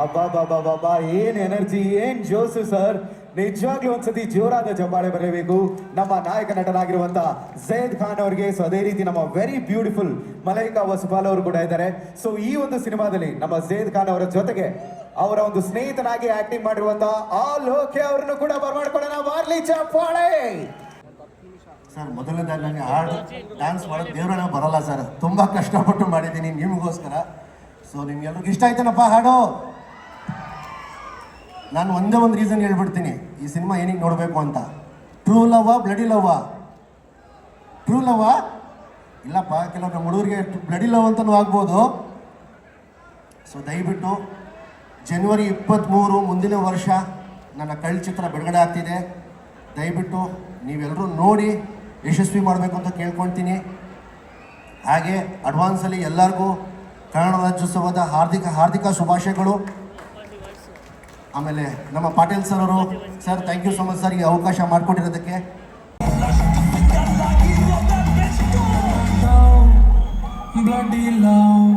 ಅಬ್ಬಾ ಏನ್ ಎನರ್ಜಿ, ಏನ್ ಜೋಸು ಸರ್? ನಿಜವಾಗ್ಲೂ ಒಂದ್ಸತಿ ಜೋರಾದ ಜಂಬಾಳೆ ಬರಬೇಕು ನಮ್ಮ ನಾಯಕ ನಟನಾಗಿರುವಂತ ಜೈದ್ ಖಾನ್ ಅವರಿಗೆ. ಸೊ ಅದೇ ರೀತಿ ನಮ್ಮ ವೆರಿ ಬ್ಯೂಟಿಫುಲ್ ಮಲೈಕಾ ವಸುಪಾಲ್ ಅವರು ಕೂಡ ಇದ್ದಾರೆ. ಸೊ ಈ ಒಂದು ಸಿನಿಮಾದಲ್ಲಿ ನಮ್ಮ ಜೈದ್ ಖಾನ್ ಅವರ ಜೊತೆಗೆ ಅವರ ಒಂದು ಸ್ನೇಹಿತನಾಗಿ ಆಕ್ಟಿಂಗ್ ಮಾಡಿರುವಂತ ಆ ಲೋಕೆ ಅವರನ್ನು ಕೂಡ ಬರ್ಮಾಡ್ಕೊಳ್ಳೋಣ ಮಾರ್ಲಿ ಸರ್, ಮೊದಲನೇದಾಗಿ ನನಗೆ ಹಾಡು ಡ್ಯಾನ್ಸ್ ಮಾಡೋದು ದೇವರನ್ನ ಬರಲ್ಲ ಸರ್. ತುಂಬ ಕಷ್ಟಪಟ್ಟು ಮಾಡಿದ್ದೀನಿ ನಿಮಗೋಸ್ಕರ. ಸೊ ನಿಮ್ಗೆಲ್ರಿಗೂ ಇಷ್ಟ ಆಯ್ತೇನಪ್ಪ ಹಾಡು? ನಾನು ಒಂದೇ ಒಂದು ರೀಸನ್ ಹೇಳ್ಬಿಡ್ತೀನಿ. ಈ ಸಿನಿಮಾ ಏನಿಗೆ ನೋಡಬೇಕು ಅಂತ. ಟ್ರೂ ಲವ್ವಾ ಬ್ಲಡಿ ಲವ್ವಾ ಟ್ರೂ ಲವ್ವಾ ಇಲ್ಲಪ್ಪ ಕೆಲವು ಹುಡುಗರಿಗೆ ಬ್ಲಡಿ ಲವ್ ಅಂತಲೂ ಆಗ್ಬೋದು. ಸೊ ದಯವಿಟ್ಟು ಜನವರಿ ಇಪ್ಪತ್ತ್ಮೂರು ಮುಂದಿನ ವರ್ಷ ನನ್ನ ಕಳ್ಳ ಚಿತ್ರ ಬಿಡುಗಡೆ ಆಗ್ತಿದೆ. ದಯವಿಟ್ಟು ನೀವೆಲ್ಲರೂ ನೋಡಿ ಯಶಸ್ವಿ ಮಾಡಬೇಕು ಅಂತ ಕೇಳ್ಕೊಳ್ತೀನಿ. ಹಾಗೆ ಅಡ್ವಾನ್ಸಲ್ಲಿ ಎಲ್ಲರಿಗೂ ಕನ್ನಡ ರಾಜ್ಯೋತ್ಸವದ ಹಾರ್ದಿಕ ಹಾರ್ದಿಕ ಶುಭಾಶಯಗಳು. ಆಮೇಲೆ ನಮ್ಮ ಪಾಟೀಲ್ ಸರ್ ಅವರು sir thank you so much sir, ಈ ಅವಕಾಶ ಮಾಡಿಕೊಟ್ಟಿರೋದಕ್ಕೆ they know.